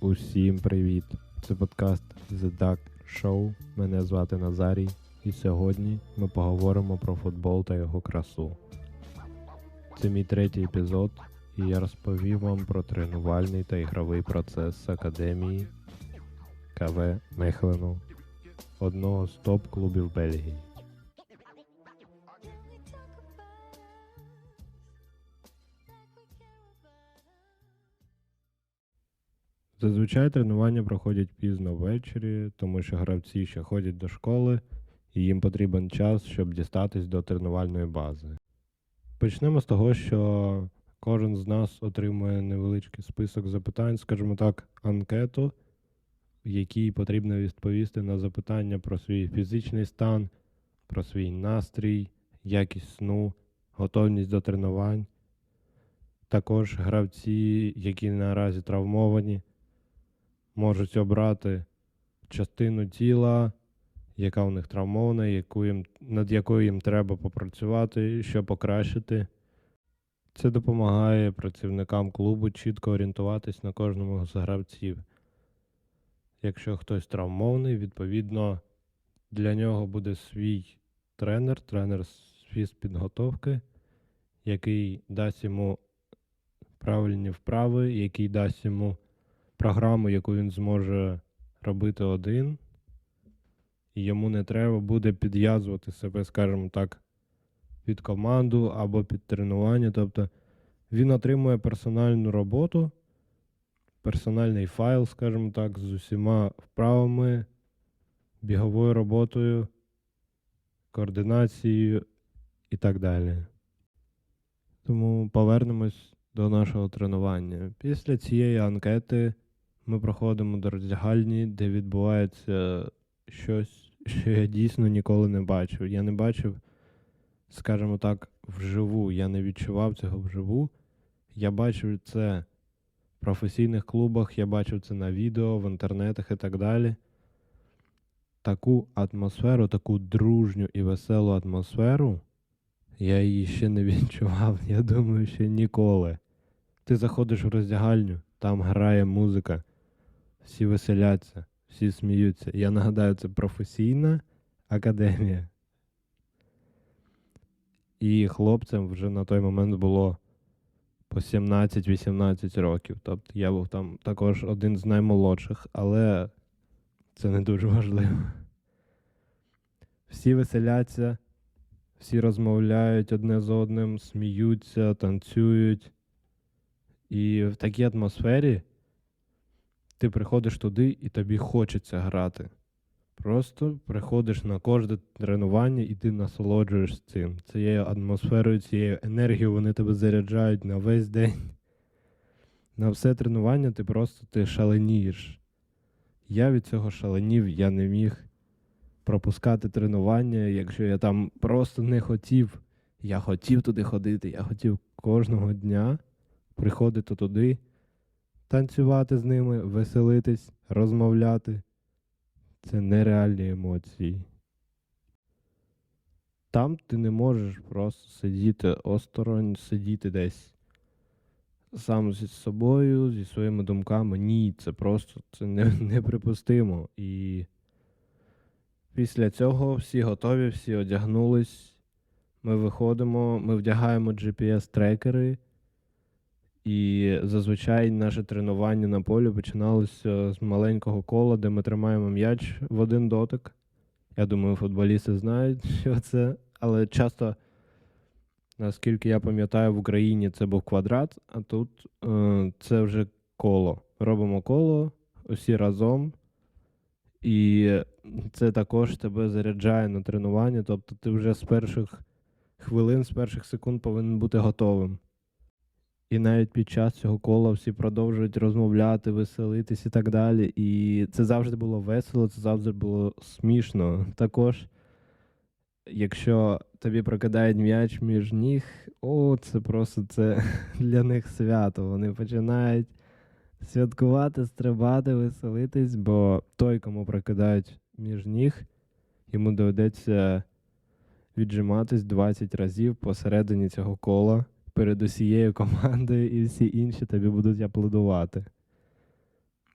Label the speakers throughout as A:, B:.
A: Усім привіт! Це подкаст The Duck Show. Мене звати Назарій, і сьогодні ми поговоримо про футбол та його красу. Це мій третій епізод, і я розповім вам про тренувальний та ігровий процес академії КВ Мехлену, одного з топ-клубів Бельгії. Зазвичай тренування проходять пізно ввечері, тому що гравці ще ходять до школи, і їм потрібен час, щоб дістатись до тренувальної бази. Почнемо з того, що кожен з нас отримує невеличкий список запитань, скажімо так, анкету, в якій потрібно відповісти на запитання про свій фізичний стан, про свій настрій, якість сну, готовність до тренувань. Також гравці, які наразі травмовані, можуть обрати частину тіла, яка у них травмована, яку їм, над якою їм треба попрацювати, що покращити. Це допомагає працівникам клубу чітко орієнтуватись на кожному з гравців. Якщо хтось травмований, відповідно для нього буде свій тренер, тренер з фізпідготовки, який дасть йому правильні вправи, який дасть йому програму, яку він зможе робити один, і йому не треба буде підв'язувати себе, скажімо так, під команду або під тренування. Тобто він отримує персональну роботу, персональний файл, скажімо так, з усіма вправами, біговою роботою, координацією і так далі. Тому повернемось до нашого тренування. Після цієї анкети ми проходимо до роздягальні, де відбувається щось, що я дійсно ніколи не бачив. Я не бачив, скажімо так, вживу. Я не відчував цього вживу. Я бачив це в професійних клубах, я бачив це на відео, в інтернетах і так далі. Таку атмосферу, таку дружню і веселу атмосферу. Я її ще не відчував, я думаю, ще ніколи. Ти заходиш в роздягальню, там грає музика, всі веселяться, всі сміються. Я нагадаю, це професійна академія. І хлопцям вже на той момент було по 17-18 років. Тобто я був там також один з наймолодших, але це не дуже важливо. Всі веселяться, всі розмовляють одне з одним, сміються, танцюють. І в такій атмосфері ти приходиш туди і тобі хочеться грати. Просто приходиш на кожне тренування і ти насолоджуєш цим. Цією атмосферою, цією енергією вони тебе заряджають на весь день. На все тренування ти просто ти шаленієш. Я від цього шаленів, я не міг пропускати тренування, якщо я там просто не хотів. Я хотів туди ходити, я хотів кожного дня приходити туди, танцювати з ними, веселитись, розмовляти. Це нереальні емоції. Там ти не можеш просто сидіти осторонь, сидіти десь сам зі собою, зі своїми думками. Ні, це просто це не, неприпустимо. І після цього всі готові, всі одягнулись. Ми виходимо, ми вдягаємо GPS-трекери. І зазвичай наше тренування на полі починалося з маленького кола, де ми тримаємо м'яч в один дотик. Я думаю, футболісти знають, що це. Але часто, наскільки я пам'ятаю, в Україні це був квадрат, а тут е, це вже коло. Робимо коло усі разом. І це також тебе заряджає на тренування. Тобто ти вже з перших хвилин, з перших секунд повинен бути готовим. І навіть під час цього кола всі продовжують розмовляти, веселитись і так далі. І це завжди було весело, це завжди було смішно. Також, якщо тобі прокидають м'яч між ніг, о, це просто це для них свято. Вони починають святкувати, стрибати, веселитись, бо той, кому прокидають між ніг, йому доведеться віджиматись 20 разів посередині цього кола перед усією командою, і всі інші тобі будуть аплодувати.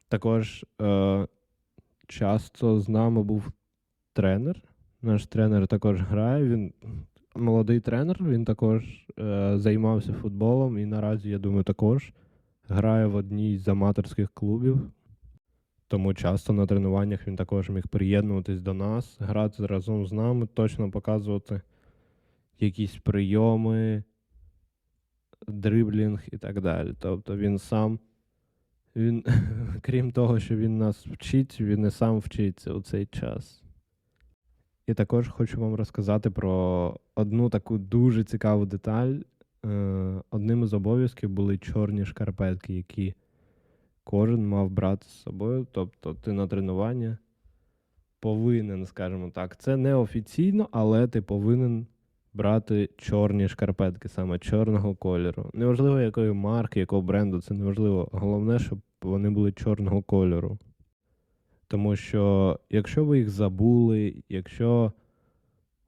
A: Також е, часто з нами був тренер. Наш тренер також грає. Він молодий тренер, він також е, займався футболом і наразі, я думаю, також грає в одній з аматорських клубів. Тому часто на тренуваннях він також міг приєднуватись до нас, грати разом з нами, точно показувати якісь прийоми, дриблінг і так далі. Тобто він сам, він, крім того, що він нас вчить, він і сам вчиться у цей час. І також хочу вам розказати про одну таку дуже цікаву деталь. Е, Одним із обов'язків були чорні шкарпетки, які кожен мав брати з собою. Тобто ти на тренування повинен, скажімо так, це не офіційно, але ти повинен брати чорні шкарпетки, саме чорного кольору. Неважливо, якої марки, якого бренду, це неважливо. Головне, щоб вони були чорного кольору. Тому що якщо ви їх забули, якщо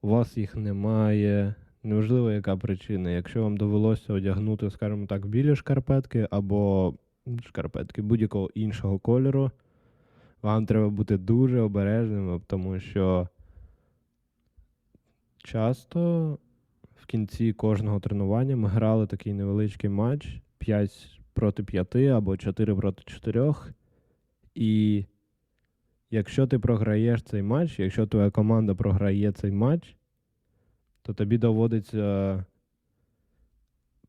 A: у вас їх немає, неважливо, яка причина, якщо вам довелося одягнути, скажімо так, білі шкарпетки або шкарпетки будь-якого іншого кольору, вам треба бути дуже обережними, тому що часто в кінці кожного тренування ми грали такий невеличкий матч 5 проти 5 або 4 проти 4. І якщо ти програєш цей матч, якщо твоя команда програє цей матч, то тобі доводиться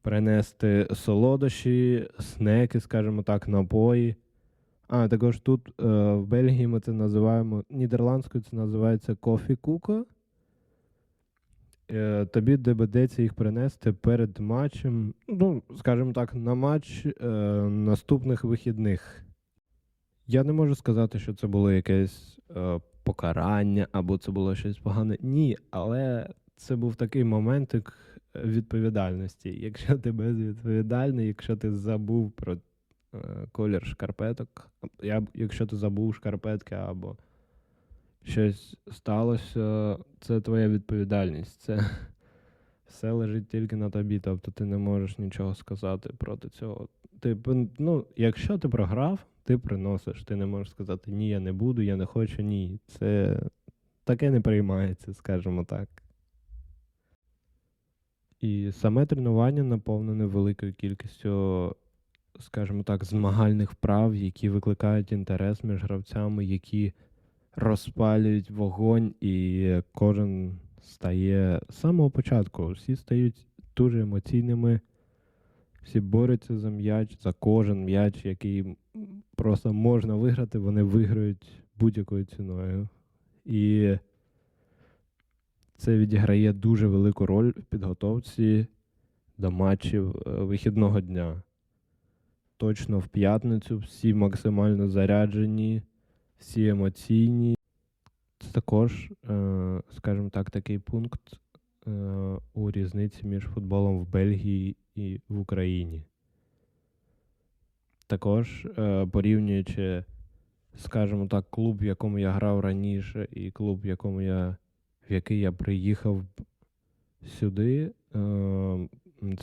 A: принести солодощі, снеки, скажімо так, напої. А, також тут е, в Бельгії ми це називаємо, нідерландською це називається кофі куко. Е, тобі доведеться їх принести перед матчем, ну, скажімо так, на матч е, наступних вихідних. Я не можу сказати, що це було якесь е, покарання або це було щось погане. Ні, але це був такий моментик відповідальності. Якщо ти безвідповідальний, якщо ти забув про е, колір шкарпеток, я, якщо ти забув шкарпетки або щось сталося, це твоя відповідальність. Це все лежить тільки на тобі, тобто ти не можеш нічого сказати проти цього. Ти, ну, Якщо ти програв, ти приносиш. Ти не можеш сказати ні, я не буду, я не хочу, ні. Це таке не приймається, скажімо так. І саме тренування наповнене великою кількістю, скажімо так, змагальних вправ, які викликають інтерес між гравцями, які розпалюють вогонь, і кожен стає з самого початку. Всі стають дуже емоційними, всі борються за м'яч, за кожен м'яч, який просто можна виграти, вони виграють будь-якою ціною. І це відіграє дуже велику роль в підготовці до матчів е, вихідного дня. Точно в п'ятницю всі максимально заряджені, всі емоційні. Це також, е, скажімо так, такий пункт е, у різниці між футболом в Бельгії і в Україні. Також порівнюючи, скажімо так, клуб, в якому я грав раніше, і клуб, в якому я в який я приїхав сюди, е,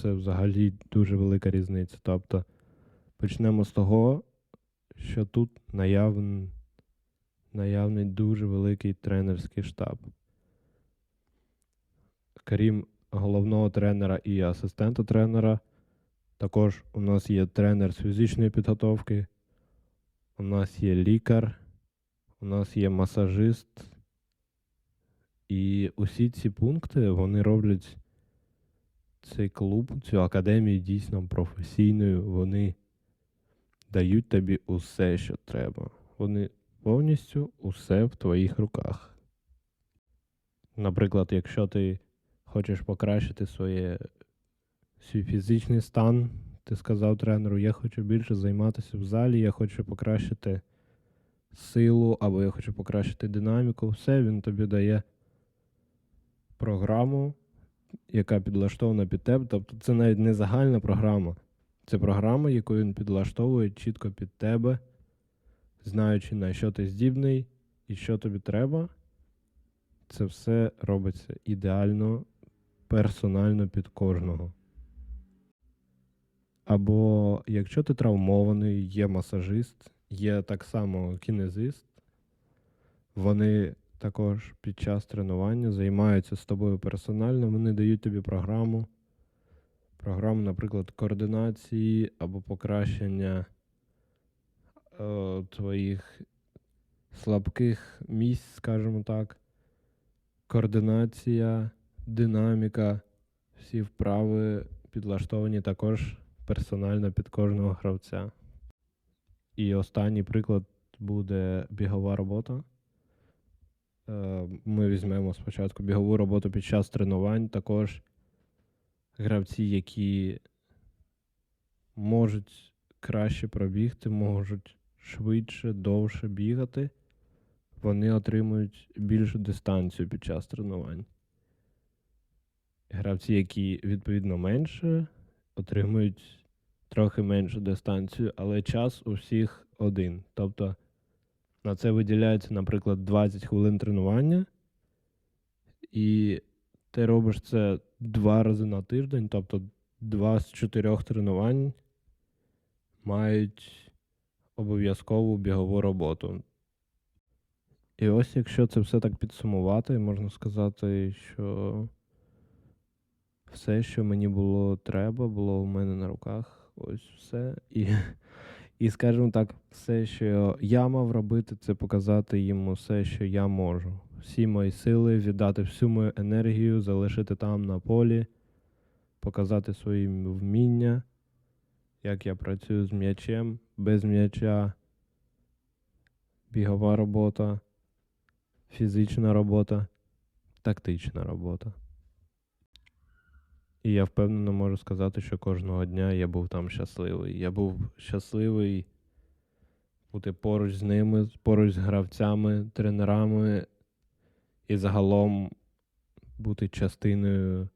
A: це взагалі дуже велика різниця. Тобто почнемо з того, що тут наявний, наявний дуже великий тренерський штаб. Крім головного тренера і асистента тренера, також у нас є тренер з фізичної підготовки, у нас є лікар, у нас є масажист. І усі ці пункти вони роблять цей клуб, цю академію дійсно професійною. Вони дають тобі усе, що треба. Вони повністю усе в твоїх руках. Наприклад, якщо ти хочеш покращити своє, свій фізичний стан, ти сказав тренеру, я хочу більше займатися в залі, я хочу покращити силу, або я хочу покращити динаміку, все він тобі дає програму, яка підлаштована під тебе. Тобто це навіть не загальна програма. Це програма, яку він підлаштовує чітко під тебе, знаючи, на що ти здібний і що тобі треба. Це все робиться ідеально, персонально під кожного. Або якщо ти травмований, є масажист, є так само кінезист. Вони також під час тренування займаються з тобою персонально, вони дають тобі програму. Програму, наприклад, координації або покращення е, твоїх слабких місць, скажімо так. Координація, динаміка, всі вправи підлаштовані також персонально під кожного гравця. І останній приклад буде бігова робота. Е, Ми візьмемо спочатку бігову роботу під час тренувань. Також гравці, які можуть краще пробігти, можуть швидше, довше бігати, вони отримують більшу дистанцію під час тренувань. Гравці, які відповідно менше, отримують трохи меншу дистанцію, але час у всіх один. Тобто на це виділяється, наприклад, 20 хвилин тренування, і ти робиш це два рази на тиждень, тобто два з чотирьох тренувань мають обов'язкову бігову роботу. І ось якщо це все так підсумувати, можна сказати, що все, що мені було треба, було у мене на руках. Ось все. І, і скажімо так, все, що я мав робити, це показати їм усе, що я можу. Всі мої сили, віддати всю мою енергію, залишити там на полі, показати свої вміння, як я працюю з м'ячем, без м'яча, бігова робота, фізична робота, тактична робота. І я впевнено можу сказати, що кожного дня я був там щасливий. Я був щасливий бути поруч з ними, поруч з гравцями, тренерами і загалом бути частиною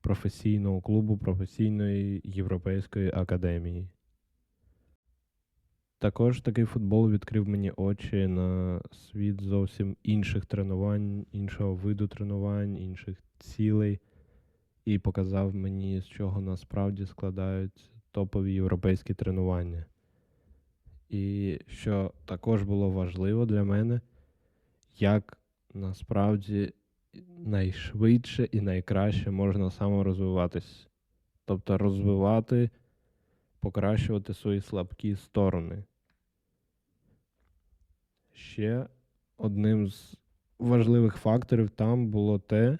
A: професійного клубу, професійної європейської академії. Також такий футбол відкрив мені очі на світ зовсім інших тренувань, іншого виду тренувань, інших цілей і показав мені, з чого насправді складають топові європейські тренування. І що також було важливо для мене, як насправді найшвидше і найкраще можна саморозвиватись. Тобто розвивати, покращувати свої слабкі сторони. Ще одним з важливих факторів там було те,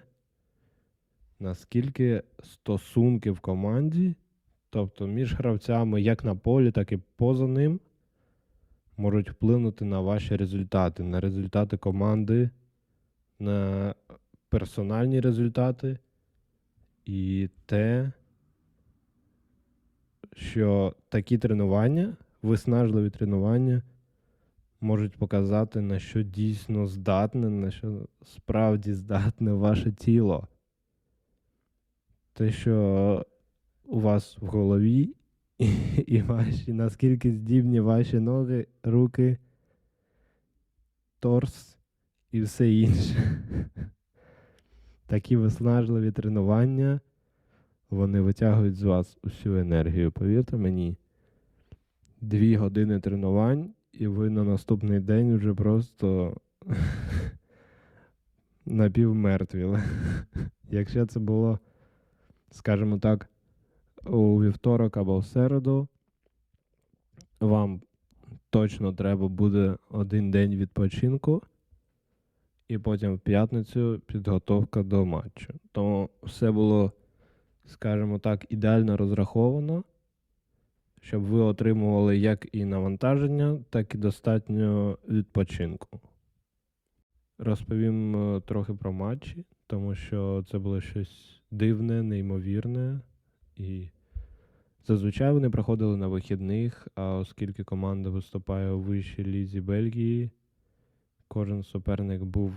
A: наскільки стосунки в команді, тобто між гравцями як на полі, так і поза ним, можуть вплинути на ваші результати, на результати команди, на персональні результати і те, що такі тренування, виснажливі тренування, можуть показати, на що дійсно здатне, на що справді здатне ваше тіло те, що у вас в голові, і, і ваші, наскільки здібні ваші ноги, руки, торс і все інше. Такі виснажливі тренування, вони витягують з вас усю енергію. Повірте мені, дві години тренувань, і ви на наступний день вже просто напівмертві. Якщо це було скажімо так, у вівторок або в середу вам точно треба буде один день відпочинку, і потім в п'ятницю підготовка до матчу. Тому все було, скажімо так, ідеально розраховано, щоб ви отримували як і навантаження, так і достатньо відпочинку. Розповім е, трохи про матчі, тому що це було щось дивне, неймовірне. І зазвичай вони проходили на вихідних, а оскільки команда виступає у вищій лізі Бельгії, кожен суперник був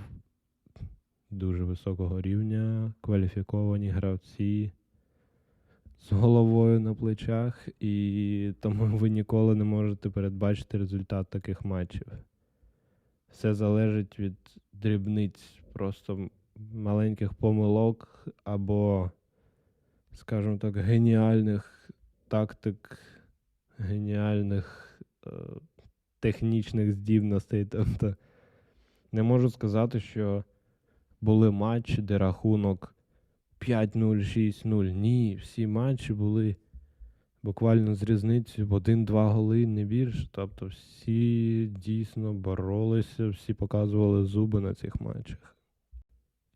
A: дуже високого рівня, кваліфіковані гравці з головою на плечах, і тому ви ніколи не можете передбачити результат таких матчів. Все залежить від дрібниць. Просто маленьких помилок або, скажімо так, геніальних тактик, геніальних е, технічних здібностей. Тобто не можу сказати, що були матчі, де рахунок 5-0, 6-0. Ні, всі матчі були буквально з різницею в один-два голи, не більше. Тобто всі дійсно боролися, всі показували зуби на цих матчах.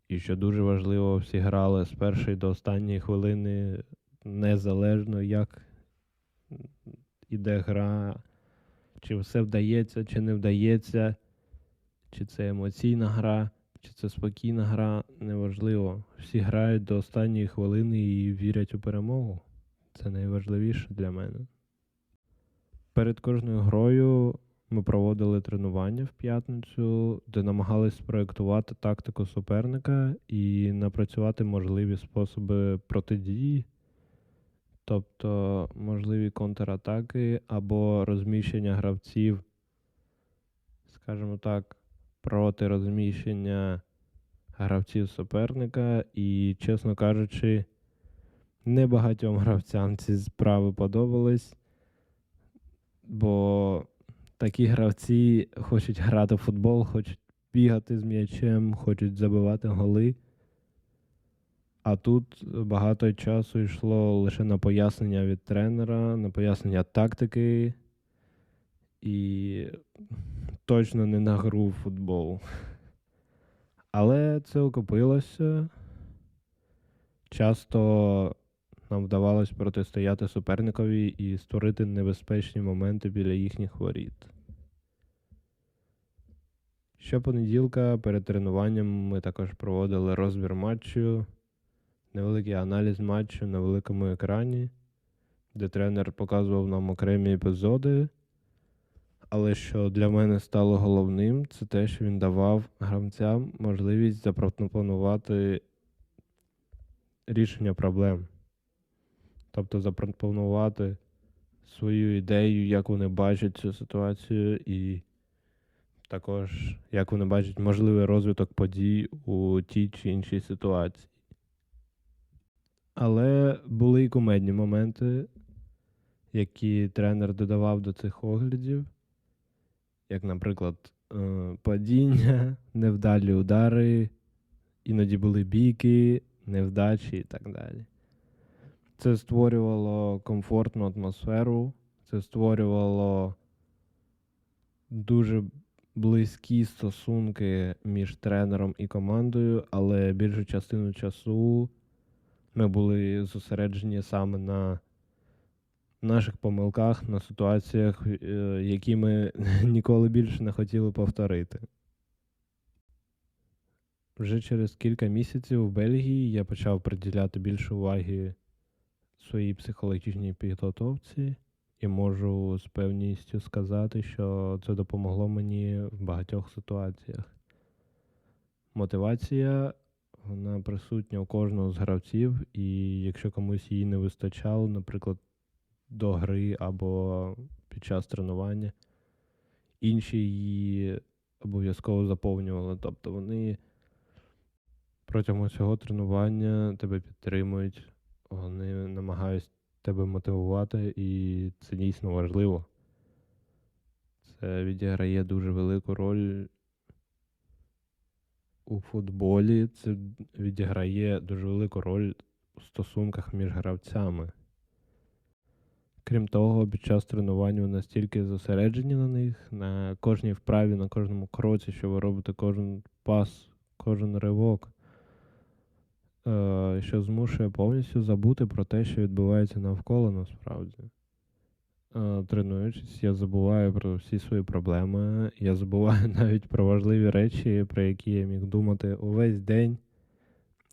A: І що дуже важливо, всі грали з першої до останньої хвилини незалежно, як іде гра, чи все вдається, чи не вдається, чи це емоційна гра, чи це спокійна гра, неважливо. Всі грають до останньої хвилини і вірять у перемогу. Це найважливіше для мене. Перед кожною грою ми проводили тренування в п'ятницю, де намагались спроєктувати тактику суперника і напрацювати можливі способи протидії, тобто можливі контратаки або розміщення гравців, скажімо так, проти розміщення гравців суперника. І, чесно кажучи, небагатьом гравцям ці справи подобались, бо такі гравці хочуть грати в футбол, хочуть бігати з м'ячем, хочуть забивати голи. А тут багато часу йшло лише на пояснення від тренера, на пояснення тактики і точно не на гру в футбол. Але це окупилося. Часто нам вдавалось протистояти суперникові і створити небезпечні моменти біля їхніх воріт. Щопонеділка перед тренуванням ми також проводили розбір матчу, невеликий аналіз матчу на великому екрані, де тренер показував нам окремі епізоди. Але що для мене стало головним, це те, що він давав гравцям можливість запропонувати рішення проблем. Тобто запропонувати свою ідею, як вони бачать цю ситуацію, і також як вони бачать можливий розвиток подій у тій чи іншій ситуації. Але були і кумедні моменти, які тренер додавав до цих оглядів, як, наприклад, е, падіння, невдалі удари, іноді були бійки, невдачі і так далі. Це створювало комфортну атмосферу, це створювало дуже близькі стосунки між тренером і командою, але більшу частину часу ми були зосереджені саме на наших помилках, на ситуаціях, е, які ми ніколи більше не хотіли повторити. Вже через кілька місяців в Бельгії я почав приділяти більше уваги своїй психологічній підготовці і можу з певністю сказати, що це допомогло мені в багатьох ситуаціях. Мотивація вона присутня у кожного з гравців, і якщо комусь її не вистачало, наприклад, до гри або під час тренування, інші її обов'язково заповнювали. Тобто вони протягом цього тренування тебе підтримують, вони намагаються тебе мотивувати, і це дійсно важливо. Це відіграє дуже велику роль у футболі, це відіграє дуже велику роль у стосунках між гравцями. Крім того, під час тренувань ви настільки зосереджені на них, на кожній вправі, на кожному кроці, що ви робите кожен пас, кожен ривок, е, що змушує повністю забути про те, що відбувається навколо насправді. Е, тренуючись, я забуваю про всі свої проблеми, я забуваю навіть про важливі речі, про які я міг думати увесь день,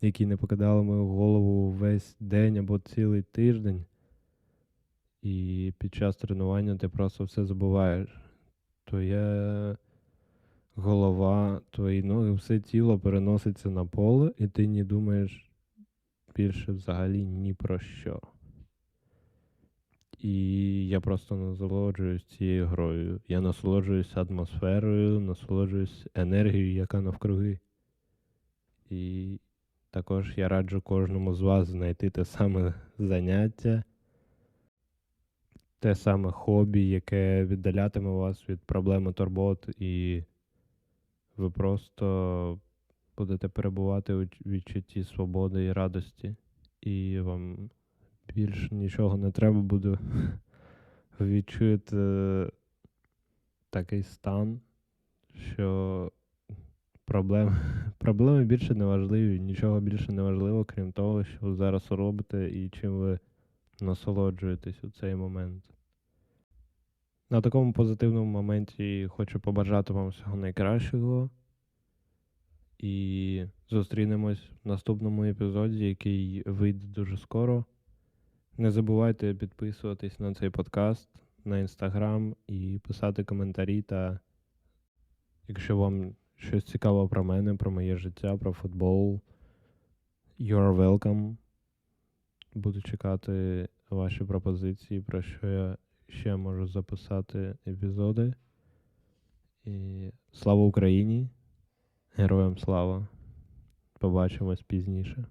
A: які не покидали мою голову весь день або цілий тиждень. І під час тренування ти просто все забуваєш. Твоя голова, твої ноги, все тіло переноситься на поле, і ти не думаєш більше взагалі ні про що. І я просто насолоджуюсь цією грою. Я насолоджуюсь атмосферою, насолоджуюсь енергією, яка навкруги. І також я раджу кожному з вас знайти те саме заняття те саме хобі, яке віддалятиме вас від проблем і турбот, і ви просто будете перебувати у відчутті свободи і радості, і вам більше нічого не треба буде. Ви відчуєте такий стан, що проблем, проблеми більше не важливі, нічого більше не важливо, крім того, що ви зараз робите і чим ви насолоджуєтесь у цей момент. На такому позитивному моменті хочу побажати вам всього найкращого. І зустрінемось в наступному епізоді, який вийде дуже скоро. Не забувайте підписуватись на цей подкаст на інстаграм і писати коментарі. Та якщо вам щось цікаво про мене, про моє життя, про футбол, you're welcome. Буду чекати ваші пропозиції, про що я ще можу записати епізоди. І слава Україні! Героям слава! Побачимось пізніше.